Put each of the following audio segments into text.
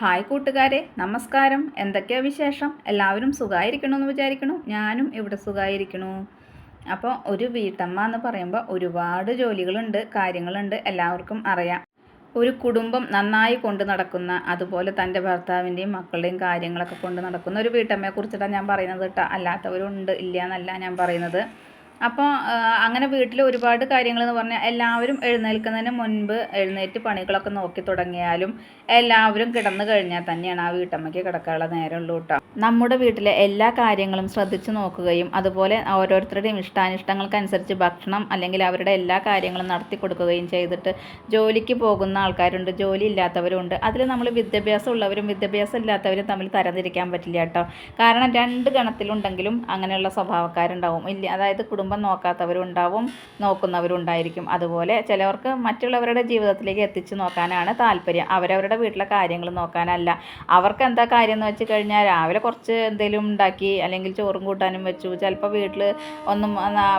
Hi കൂട്ടുകാരെ നമസ്കാരം. എന്തൊക്കെയാ വിശേഷം? എല്ലാവരും സുഖമായിരിക്കണമെന്ന് വിചാരിക്കണു? ഞാനും ഇവിടെ സുഖമായിരിക്കണു അപ്പോൾ ഒരു വീട്ടമ്മ എന്ന് പറയുമ്പോൾ ഒരുപാട് ജോലികളുണ്ട് കാര്യങ്ങളുണ്ട് എല്ലാവർക്കും അറിയാം. ഒരു കുടുംബം നന്നായി കൊണ്ട് നടക്കുന്ന അതുപോലെ തന്റെ ഭർത്താവിന്റെയും മക്കളുടെയും കാര്യങ്ങളൊക്കെ കൊണ്ട് നടക്കുന്ന ഒരു വീട്ടമ്മയെ കുറിച്ചിട്ടാണ് ഞാൻ പറയുന്നത് കേട്ടോ. അല്ലാത്തവരുണ്ട് ഇല്ല എന്നല്ല ഞാൻ പറയുന്നത്. അപ്പോൾ അങ്ങനെ വീട്ടിൽ ഒരുപാട് കാര്യങ്ങൾ എന്ന് പറഞ്ഞാൽ എല്ലാവരും എഴുന്നേൽക്കുന്നതിന് മുൻപ് എഴുന്നേറ്റ് പണികളൊക്കെ നോക്കി തുടങ്ങിയാലും എല്ലാവരും കിടന്നു കഴിഞ്ഞാൽ തന്നെയാണ് ആ വീട്ടമ്മയ്ക്ക് കിടക്കാനുള്ള നേരമുള്ളൂ കേട്ടോ നമ്മുടെ വീട്ടിലെ എല്ലാ കാര്യങ്ങളും ശ്രദ്ധിച്ചു നോക്കുകയും അതുപോലെ ഓരോരുത്തരുടെയും ഇഷ്ടാനിഷ്ടങ്ങൾക്കനുസരിച്ച് ഭക്ഷണം അല്ലെങ്കിൽ അവരുടെ എല്ലാ കാര്യങ്ങളും നടത്തി കൊടുക്കുകയും ചെയ്തിട്ട് ജോലിക്ക് പോകുന്ന ആൾക്കാരുണ്ട് ജോലി ഇല്ലാത്തവരുണ്ട്. അതിൽ നമ്മൾ വിദ്യാഭ്യാസം ഉള്ളവരും വിദ്യാഭ്യാസം ഇല്ലാത്തവരും തമ്മിൽ തരംതിരിക്കാൻ പറ്റില്ല കേട്ടോ കാരണം രണ്ട് ഗണത്തിലുണ്ടെങ്കിലും അങ്ങനെയുള്ള സ്വഭാവക്കാരുണ്ടാവും. ഇല്ല അതായത് കുടുംബം നോക്കാത്തവരും ഉണ്ടാവും നോക്കുന്നവരും ഉണ്ടായിരിക്കും അതുപോലെ ചിലവർക്ക് മറ്റുള്ളവരുടെ ജീവിതത്തിലേക്ക് എത്തിച്ചു നോക്കാനാണ് താല്പര്യം. അവരവരുടെ വീട്ടിലെ കാര്യങ്ങൾ നോക്കാനല്ല. അവർക്ക് എന്താ കാര്യം എന്ന് വെച്ച് കഴിഞ്ഞാൽ രാവിലെ കുറച്ച് എന്തെങ്കിലും ഉണ്ടാക്കി അല്ലെങ്കിൽ ചോറും കൂട്ടാനും വെച്ചു. ചിലപ്പോൾ വീട്ടിൽ ഒന്നും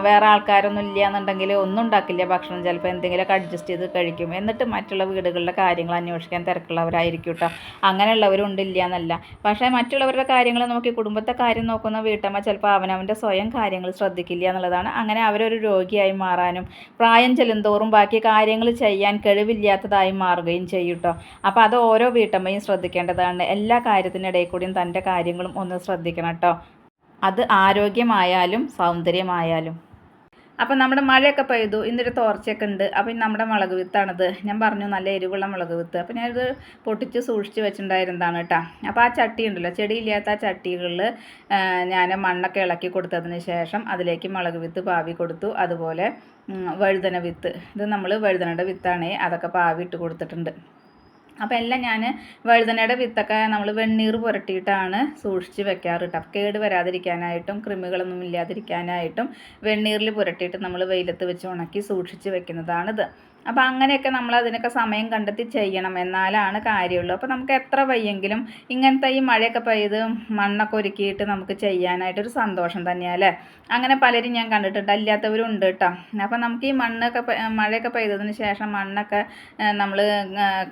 വേറെ ആൾക്കാരൊന്നും ഇല്ല എന്നുണ്ടെങ്കിൽ ഒന്നും ഉണ്ടാക്കില്ല ഭക്ഷണം. ചിലപ്പോൾ എന്തെങ്കിലുമൊക്കെ അഡ്ജസ്റ്റ് ചെയ്ത് കഴിക്കും. എന്നിട്ട് മറ്റുള്ള വീടുകളിലെ കാര്യങ്ങൾ അന്വേഷിക്കാൻ തിരക്കുള്ളവരായിരിക്കും കേട്ടോ. അങ്ങനെയുള്ളവരുണ്ട് ഇല്ല എന്നല്ല പക്ഷേ മറ്റുള്ളവരുടെ കാര്യങ്ങൾ നോക്കി കുടുംബത്തെ കാര്യം നോക്കുന്ന വീട്ടമ്മ ചിലപ്പോൾ അവനവന്റെ സ്വയം കാര്യങ്ങൾ ശ്രദ്ധിക്കില്ല എന്നുള്ളതാണ് അങ്ങനെ അവരൊരു രോഗിയായി മാറാനും പ്രായം ചെല്ലുന്തോറും ബാക്കി കാര്യങ്ങൾ ചെയ്യാൻ കഴിവില്ലാത്തതായി മാറുകയും ചെയ്യും കേട്ടോ അപ്പോൾ അത് ഓരോ വീട്ടമ്മയും ശ്രദ്ധിക്കേണ്ടതാണ്. എല്ലാ കാര്യത്തിനിടയിൽ കൂടിയും തന്റെ കാര്യങ്ങളും ഒന്ന് ശ്രദ്ധിക്കണം കേട്ടോ അത് ആരോഗ്യമായാലും സൗന്ദര്യമായാലും. അപ്പം നമ്മുടെ മഴയൊക്കെ പെയ്തു. ഇന്നൊരു തോർച്ചയൊക്കെ ഉണ്ട്. അപ്പം നമ്മുടെ മുളക് വിത്താണിത്. ഞാൻ പറഞ്ഞു നല്ല എരിവുള്ള മുളക് വിത്ത്. അപ്പം ഞാനിത് പൊട്ടിച്ച് സൂക്ഷിച്ച് വെച്ചിട്ടുണ്ടായിരുന്നതാണ് കേട്ടോ അപ്പോൾ ആ ചട്ടി ഉണ്ടല്ലോ. ചെടിയില്ലാത്ത ആ ചട്ടികളിൽ ഞാൻ മണ്ണൊക്കെ ഇളക്കി കൊടുത്തതിന് ശേഷം അതിലേക്ക് മുളക് വിത്ത് പാവി കൊടുത്തു. അതുപോലെ വഴുതന വിത്ത്. ഇത് നമ്മൾ വഴുതനയുടെ വിത്താണ്. അതൊക്കെ പാവി ഇട്ട് കൊടുത്തിട്ടുണ്ട്. അപ്പോൾ എല്ലാം ഞാൻ വഴുതനയുടെ വിത്തൊക്കെ നമ്മൾ വെണ്ണീർ പുരട്ടിയിട്ടാണ് സൂക്ഷിച്ച് വെക്കാറ് കേട്ടോ കേട് വരാതിരിക്കാനായിട്ടും കൃമികളൊന്നും ഇല്ലാതിരിക്കാനായിട്ടും വെണ്ണീറിൽ പുരട്ടിയിട്ട് നമ്മൾ വെയിലത്ത് വെച്ച് ഉണക്കി സൂക്ഷിച്ച് വെക്കുന്നതാണിത്. അപ്പോൾ അങ്ങനെയൊക്കെ നമ്മൾ അതിനൊക്കെ സമയം കണ്ടെത്തി ചെയ്യണം. എന്നാലാണ് കാര്യമുള്ളൂ. അപ്പോൾ നമുക്ക് എത്ര വയ്യെങ്കിലും ഇങ്ങനത്തെ ഈ മഴയൊക്കെ പെയ്ത് മണ്ണൊക്കെ ഒരുക്കിയിട്ട് നമുക്ക് ചെയ്യാനായിട്ടൊരു സന്തോഷം തന്നെയല്ലേ അങ്ങനെ പലരും ഞാൻ കണ്ടിട്ടുണ്ട്. അല്ലാത്തവരും ഉണ്ട് കേട്ടോ. അപ്പോൾ നമുക്ക് ഈ മണ്ണൊക്കെ മഴയൊക്കെ പെയ്തതിന് ശേഷം മണ്ണൊക്കെ നമ്മൾ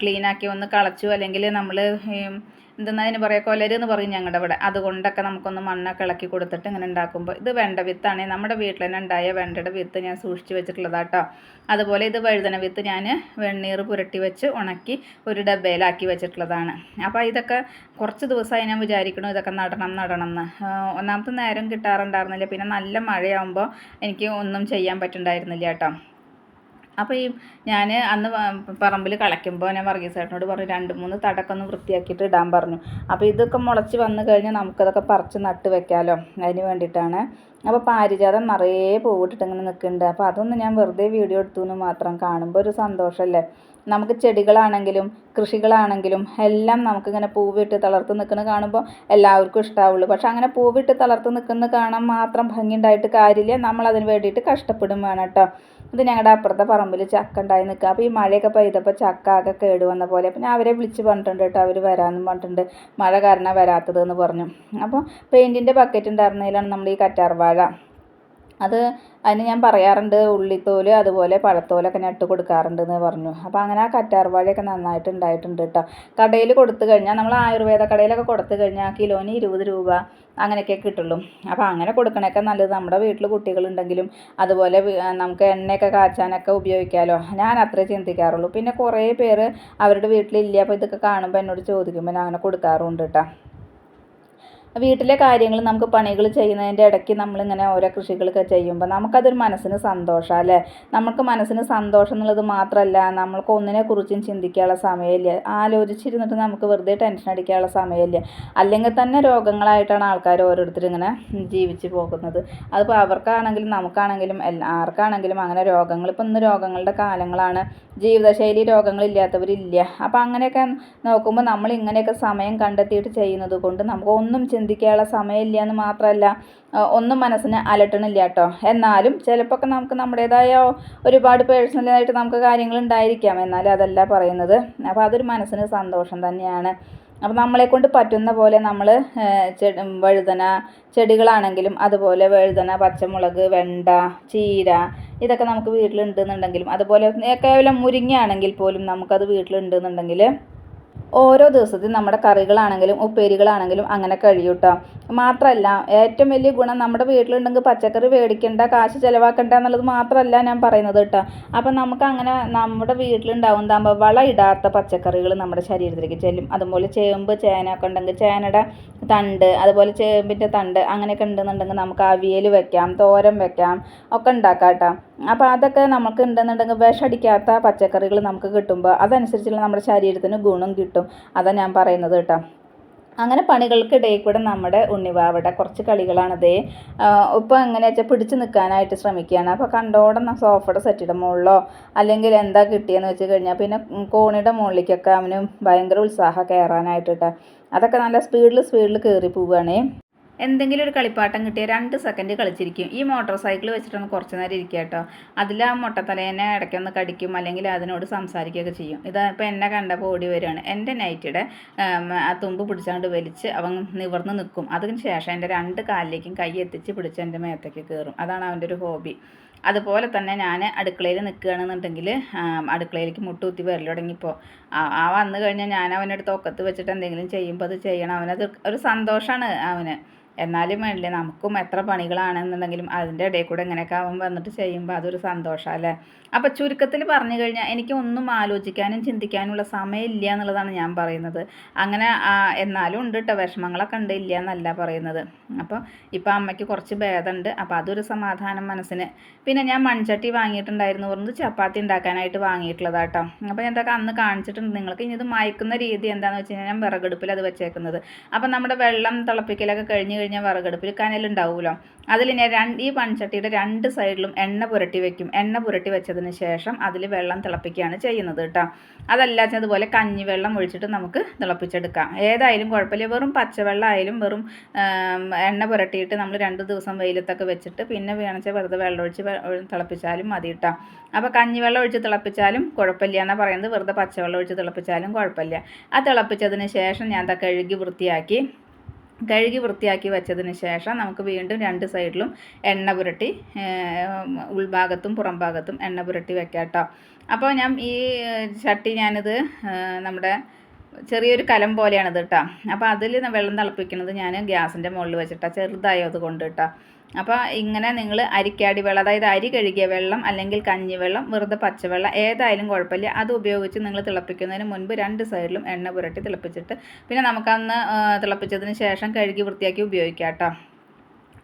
ക്ലീനാക്കി ഒന്ന് കളച്ചു. അല്ലെങ്കിൽ നമ്മൾ എന്തെന്നാ അതിന് പറയുക കൊലര് എന്ന് പറയും ഞങ്ങളുടെ ഇവിടെ. അതുകൊണ്ടൊക്കെ നമുക്കൊന്ന് മണ്ണൊക്കെ ഇളക്കി കൊടുത്തിട്ട് ഇങ്ങനെ ഉണ്ടാക്കുമ്പോൾ ഇത് വെണ്ട വിത്താണ്. നമ്മുടെ വീട്ടിൽ തന്നെ ഉണ്ടായ വെണ്ടയുടെ വിത്ത് ഞാൻ സൂക്ഷിച്ച് വെച്ചിട്ടുള്ളതാണ് കേട്ടോ അതുപോലെ ഇത് വഴുതന വിത്ത് ഞാൻ വെണ്ണീർ പുരട്ടി വെച്ച് ഉണക്കി ഒരു ഡബയിലാക്കി വെച്ചിട്ടുള്ളതാണ്. അപ്പോൾ ഇതൊക്കെ കുറച്ച് ദിവസമായി ഞാൻ വിചാരിക്കണു ഇതൊക്കെ നടണം നടണം എന്ന് ഒന്നാമത്തെ നേരം കിട്ടാറുണ്ടായിരുന്നില്ല. പിന്നെ നല്ല മഴയാകുമ്പോൾ എനിക്ക് ഒന്നും ചെയ്യാൻ പറ്റുന്നുണ്ടായിരുന്നില്ല കേട്ടോ അപ്പോൾ ഈ ഞാൻ അന്ന് പറമ്പിൽ കളയ്ക്കുമ്പോൾ ഞാൻ വർഗീസ് ചേട്ടനോട് പറഞ്ഞു രണ്ട് മൂന്ന് തടക്കൊന്ന് വൃത്തിയാക്കിയിട്ട് ഇടാൻ പറഞ്ഞു. അപ്പോൾ ഇതൊക്കെ മുളച്ച് വന്നു കഴിഞ്ഞാൽ നമുക്കതൊക്കെ പറിച്ച് നട്ട് വെക്കാമല്ലോ അതിന് വേണ്ടിയിട്ടാണ്. അപ്പോൾ പാരിജാതം നിറയെ പൂവിട്ടിട്ട് ഇങ്ങനെ നിൽക്കുന്നുണ്ട് അപ്പോൾ അതൊന്നും ഞാൻ വെറുതെ വീഡിയോ എടുത്തു എന്ന് മാത്രം കാണുമ്പോൾ ഒരു സന്തോഷമല്ലേ നമുക്ക് ചെടികളാണെങ്കിലും കൃഷികളാണെങ്കിലും എല്ലാം നമുക്കിങ്ങനെ പൂവിട്ട് തളർത്ത് നിൽക്കുന്നത് കാണുമ്പോൾ എല്ലാവർക്കും ഇഷ്ടാവുള്ളൂ. പക്ഷെ അങ്ങനെ പൂവിട്ട് തളർത്ത് നിൽക്കുന്നത് കാണാൻ മാത്രം ഭംഗിയുണ്ടായിട്ട് കാര്യമില്ല. നമ്മൾ അതിന് വേണ്ടിയിട്ട് കഷ്ടപ്പെടും വേണം കേട്ടോ. ഇത് ഞങ്ങളുടെ അപ്പുറത്തെ പറമ്പിൽ ചക്ക ഉണ്ടായി നിൽക്കുക. അപ്പോൾ ഈ മഴയൊക്കെ പെയ്തപ്പോൾ ചക്ക ആകെ കേട് വന്ന പോലെ. അപ്പോൾ ഞാൻ അവരെ വിളിച്ച് പറഞ്ഞിട്ടുണ്ട് കേട്ടോ. അവർ വരാമെന്ന് പറഞ്ഞിട്ടുണ്ട്. മഴ കാരണം വരാത്തത് എന്ന് പറഞ്ഞു. അപ്പോൾ പെയിന്റിന്റെ ബക്കറ്റ് ഉണ്ടായിരുന്നതിലാണ് നമ്മൾ ഈ കറ്റാർവാഴ അത് അതിന് ഞാൻ പറയാറുണ്ട് ഉള്ളിത്തോൽ അതുപോലെ പഴത്തോലൊക്കെ ഞാൻ ഇട്ട് കൊടുക്കാറുണ്ട് എന്ന് പറഞ്ഞു. അപ്പോൾ അങ്ങനെ ആ കറ്റാർവാഴയൊക്കെ നന്നായിട്ട് ഉണ്ടായിട്ടുണ്ട് കേട്ടോ കടയിൽ കൊടുത്തു കഴിഞ്ഞാൽ നമ്മൾ ആയുർവേദ കടയിലൊക്കെ കൊടുത്തു കഴിഞ്ഞാൽ കിലോന് ഇരുപത് രൂപ അങ്ങനെയൊക്കെ കിട്ടുള്ളൂ. അപ്പോൾ അങ്ങനെ കൊടുക്കണൊക്കെ നല്ലത് നമ്മുടെ വീട്ടിൽ കുട്ടികളുണ്ടെങ്കിലും അതുപോലെ നമുക്ക് എണ്ണയൊക്കെ കാച്ചാനൊക്കെ ഉപയോഗിക്കാമല്ലോ ഞാൻ അത്രേ ചിന്തിക്കാറുള്ളൂ. പിന്നെ കുറേ പേര് അവരുടെ വീട്ടിലില്ല. അപ്പോൾ ഇതൊക്കെ കാണുമ്പോൾ എന്നോട് ചോദിക്കുമ്പോൾ ഞാൻ അങ്ങനെ കൊടുക്കാറുണ്ട് കേട്ടോ വീട്ടിലെ കാര്യങ്ങൾ നമുക്ക് പണികൾ ചെയ്യുന്നതിന്റെ ഇടയ്ക്ക് നമ്മളിങ്ങനെ ഓരോ കൃഷികളൊക്കെ ചെയ്യുമ്പോൾ നമുക്കതൊരു മനസ്സിന് സന്തോഷമാണ് അല്ലേ? നമുക്ക് മനസ്സിന് സന്തോഷം എന്നുള്ളത് മാത്രമല്ല നമ്മൾക്ക് ഒന്നിനെ കുറിച്ചും ചിന്തിക്കാനുള്ള സമയമില്ല. ആലോചിച്ചിരുന്നിട്ട് നമുക്ക് വെറുതെ ടെൻഷൻ അടിക്കാനുള്ള സമയമില്ല. അല്ലെങ്കിൽ തന്നെ രോഗങ്ങളായിട്ടാണ് ആൾക്കാർ ഓരോരുത്തർ ഇങ്ങനെ ജീവിച്ച് പോകുന്നത്. അതിപ്പോൾ അവർക്കാണെങ്കിലും നമുക്കാണെങ്കിലും എല്ലാ ആർക്കാണെങ്കിലും അങ്ങനെ രോഗങ്ങൾ. ഇപ്പം ഇന്ന് രോഗങ്ങളുടെ കാലങ്ങളാണ്. ജീവിതശൈലി രോഗങ്ങളില്ലാത്തവരില്ല. അപ്പോൾ അങ്ങനെയൊക്കെ നോക്കുമ്പോൾ നമ്മൾ ഇങ്ങനെയൊക്കെ സമയം കണ്ടെത്തിയിട്ട് ചെയ്യുന്നത് കൊണ്ട് നമുക്ക് ഒന്നും ചിന്തിക്കാനുള്ള സമയമില്ല എന്ന് മാത്രമല്ല ഒന്നും മനസ്സിന് അലട്ടണില്ല കേട്ടോ എന്നാലും ചിലപ്പോൾ നമുക്ക് നമ്മുടേതായ ഒരുപാട് പേഴ്സണലായിട്ട് നമുക്ക് കാര്യങ്ങൾ ഉണ്ടായിരിക്കാം. എന്നാലും അതല്ല പറയുന്നത്. അപ്പോൾ അതൊരു മനസ്സിന് സന്തോഷം തന്നെയാണ്. അപ്പോൾ നമ്മളെ കൊണ്ട് പറ്റുന്ന പോലെ നമ്മൾ വഴുതന ചെടികളാണെങ്കിലും അതുപോലെ വഴുതന പച്ചമുളക് വെണ്ട ചീര ഇതൊക്കെ നമുക്ക് വീട്ടിലുണ്ടെന്നുണ്ടെങ്കിലും അതുപോലെ കേവലം മുരിങ്ങയാണെങ്കിൽ പോലും നമുക്കത് വീട്ടിലുണ്ടെന്നുണ്ടെങ്കിൽ ഓരോ ദിവസത്തിൽ നമ്മുടെ കറികളാണെങ്കിലും ഉപ്പേരികളാണെങ്കിലും അങ്ങനെ കഴിയും കേട്ടോ മാത്രമല്ല ഏറ്റവും വലിയ ഗുണം നമ്മുടെ വീട്ടിലുണ്ടെങ്കിൽ പച്ചക്കറി മേടിക്കേണ്ട കാശ് ചിലവാക്കണ്ട എന്നുള്ളത് മാത്രമല്ല ഞാൻ പറയുന്നത് കേട്ടോ അപ്പം നമുക്ക് അങ്ങനെ നമ്മുടെ വീട്ടിലുണ്ടാവുന്നതാകുമ്പോൾ വളം ഇടാത്ത പച്ചക്കറികൾ നമ്മുടെ ശരീരത്തിലേക്ക് ചെല്ലും. അതുപോലെ ചേമ്പ് ചേനയൊക്കെ ഉണ്ടെങ്കിൽ ചേനയുടെ തണ്ട് അതുപോലെ ചേമ്പിന്റെ തണ്ട് അങ്ങനെയൊക്കെ ഉണ്ടെന്നുണ്ടെങ്കിൽ നമുക്ക് അവിയൽ വെക്കാം തോരൻ വെക്കാം ഒക്കെ ഉണ്ടാക്കാം കേട്ടോ അപ്പോൾ അതൊക്കെ നമുക്ക് ഉണ്ടെന്നുണ്ടെങ്കിൽ വിഷടിക്കാത്ത പച്ചക്കറികൾ നമുക്ക് കിട്ടുമ്പോൾ അതനുസരിച്ചുള്ള നമ്മുടെ ശരീരത്തിന് ഗുണം കിട്ടും. അതാണ് ഞാൻ പറയുന്നത് കേട്ടോ. അങ്ങനെ പണികൾക്കിടയിൽ കൂടെ നമ്മുടെ ഉണ്ണിവാവിടെ കുറച്ച് കളികളാണതേ ഇപ്പോൾ എങ്ങനെയാ വെച്ചാൽ പിടിച്ച് നിൽക്കാനായിട്ട് ശ്രമിക്കുകയാണ്. അപ്പോൾ കണ്ടോടെ സോഫയുടെ സെറ്റിയുടെ മുകളിലോ അല്ലെങ്കിൽ എന്താ കിട്ടിയെന്ന് വെച്ച് കഴിഞ്ഞാൽ പിന്നെ കോണിയുടെ മുകളിലേക്കൊക്കെ അവന് ഭയങ്കര ഉത്സാഹം കയറാനായിട്ട് കേട്ടോ. അതൊക്കെ നല്ല സ്പീഡിൽ സ്പീഡിൽ കയറി പോവുകയാണേ എന്തെങ്കിലും ഒരു കളിപ്പാട്ടം കിട്ടിയാൽ രണ്ട് സെക്കൻഡ് കളിച്ചിരിക്കും. ഈ മോട്ടോർ സൈക്കിൾ വെച്ചിട്ടൊന്ന് കുറച്ച് നേരം ഇരിക്കുക കേട്ടോ. അതിൽ ആ മുട്ടത്തലേനെ ഇടയ്ക്കൊന്ന് കടിക്കും അല്ലെങ്കിൽ അതിനോട് സംസാരിക്കുകയൊക്കെ ചെയ്യും. ഇത് എന്നെ കണ്ടപ്പോൾ ഓടി വരികയാണ്. എന്റെ നൈറ്റിയുടെ ആ തുമ്പ് പിടിച്ചാണ്ട് വലിച്ച് അവൻ നിവർന്ന് നിൽക്കും. അതിന് ശേഷം എന്റെ രണ്ട് കാലിലേക്കും കൈ എത്തിച്ച് പിടിച്ച് എന്റെ മേത്തേക്ക് കയറും. അതാണ് അവന്റെ ഒരു ഹോബി. അതുപോലെ തന്നെ ഞാൻ അടുക്കളയിൽ നിൽക്കുകയാണെന്നുണ്ടെങ്കിൽ അടുക്കളയിലേക്ക് മുട്ടുകുത്തി വരൽ തുടങ്ങിയപ്പോൾ ആ വന്നു കഴിഞ്ഞാൽ ഞാൻ അവനൊരു ഒക്കത്ത് വെച്ചിട്ട് എന്തെങ്കിലും ചെയ്യുമ്പോൾ അത് ചെയ്യണം. അവനത് ഒരു സന്തോഷമാണ് അവന്. എന്നാലും വേണ്ടില്ല നമുക്കും എത്ര പണികളാണെന്നുണ്ടെങ്കിലും അതിന്റെ ഇടയിൽ കൂടെ ഇങ്ങനെയൊക്കെ അവൻ വന്നിട്ട് ചെയ്യുമ്പോൾ അതൊരു സന്തോഷം അല്ലേ? അപ്പോൾ ചുരുക്കത്തിൽ പറഞ്ഞു കഴിഞ്ഞാൽ എനിക്ക് ഒന്നും ആലോചിക്കാനും ചിന്തിക്കാനുമുള്ള സമയമില്ല എന്നുള്ളതാണ് ഞാൻ പറയുന്നത്. അങ്ങനെ എന്നാലും ഉണ്ട് കേട്ടോ വിഷമങ്ങളൊക്കെ ഉണ്ട് ഇല്ല എന്നല്ല പറയുന്നത്. അപ്പോൾ ഇപ്പോൾ അമ്മയ്ക്ക് കുറച്ച് ഭേദമുണ്ട്. അപ്പോൾ അതൊരു സമാധാനം മനസ്സിന്. പിന്നെ ഞാൻ മൺചട്ടി വാങ്ങിയിട്ടുണ്ടായിരുന്നു പറഞ്ഞത് ചപ്പാത്തി ഉണ്ടാക്കാനായിട്ട് വാങ്ങിയിട്ടുള്ളതാട്ടോ അപ്പോൾ ഞാൻ ഇതൊക്കെ അന്ന് കാണിച്ചിട്ടുണ്ട്. നിങ്ങൾക്ക് ഇനി ഇത് മയക്കുന്ന രീതി എന്താണെന്ന് വെച്ച് കഴിഞ്ഞാൽ ഞാൻ വിറകടുപ്പിൽ അത് വെച്ചേക്കുന്നത്. അപ്പോൾ നമ്മുടെ വെള്ളം തിളപ്പിക്കലൊക്കെ കഴിഞ്ഞ് കഴിഞ്ഞാൽ വിറകടുപ്പിൽ കനലുണ്ടാവുമല്ലോ അതിൽ ഞാൻ രണ്ട് ഈ പൺചട്ടിയുടെ രണ്ട് സൈഡിലും എണ്ണ പുരട്ടി വെക്കും. എണ്ണ പുരട്ടി വെച്ചതിന് ശേഷം അതിൽ വെള്ളം തിളപ്പിക്കുകയാണ് ചെയ്യുന്നത് കേട്ടോ. അതല്ല അതുപോലെ കഞ്ഞിവെള്ളം ഒഴിച്ചിട്ട് നമുക്ക് തിളപ്പിച്ചെടുക്കാം. ഏതായാലും കുഴപ്പമില്ല. വെറും പച്ചവെള്ളം ആയാലും വെറും എണ്ണ പുരട്ടിയിട്ട് നമ്മൾ രണ്ട് ദിവസം വെയിലത്തൊക്കെ വെച്ചിട്ട് പിന്നെ വേണിച്ചാൽ വെറുതെ വെള്ളം ഒഴിച്ച് തിളപ്പിച്ചാലും മതി കേട്ടോ. അപ്പോൾ കഞ്ഞിവെള്ളം ഒഴിച്ച് തിളപ്പിച്ചാലും കുഴപ്പമില്ല എന്നാണ് പറയുന്നത്. വെറുതെ പച്ചവെള്ളം ഒഴിച്ച് തിളപ്പിച്ചാലും കുഴപ്പമില്ല. ആ തിളപ്പിച്ചതിന് ശേഷം ഞാൻ അതൊക്കെ കഴുകി വൃത്തിയാക്കി കഴുകി വൃത്തിയാക്കി വെച്ചതിന് ശേഷം നമുക്ക് വീണ്ടും രണ്ട് സൈഡിലും എണ്ണ പുരട്ടി ഉൾഭാഗത്തും പുറം ഭാഗത്തും എണ്ണ പുരട്ടി വെക്കാം കേട്ടോ. അപ്പോൾ ഞാൻ ഈ ചട്ടി ഞാനിത് നമ്മുടെ ചെറിയൊരു കലം പോലെയാണിത് കേട്ടോ. അപ്പോൾ അതിൽ വെള്ളം തിളപ്പിക്കുന്നത് ഞാൻ ഗ്യാസിന്റെ മുകളിൽ വെച്ചിട്ടാണ് ചെറുതായത് കൊണ്ട് കേട്ടോ. അപ്പോൾ ഇങ്ങനെ നിങ്ങൾ അരിക്കാടി വെള്ളം അതായത് അരി കഴുകിയ വെള്ളം അല്ലെങ്കിൽ കഞ്ഞിവെള്ളം വെറുതെ പച്ചവെള്ളം ഏതായാലും കുഴപ്പമില്ല. അത് ഉപയോഗിച്ച് നിങ്ങൾ തിളപ്പിക്കുന്നതിന് മുൻപ് രണ്ട് സൈഡിലും എണ്ണ പുരട്ടി തിളപ്പിച്ചിട്ട് പിന്നെ നമുക്കന്ന് തിളപ്പിച്ചതിന് ശേഷം കഴുകി വൃത്തിയാക്കി ഉപയോഗിക്കാം കേട്ടോ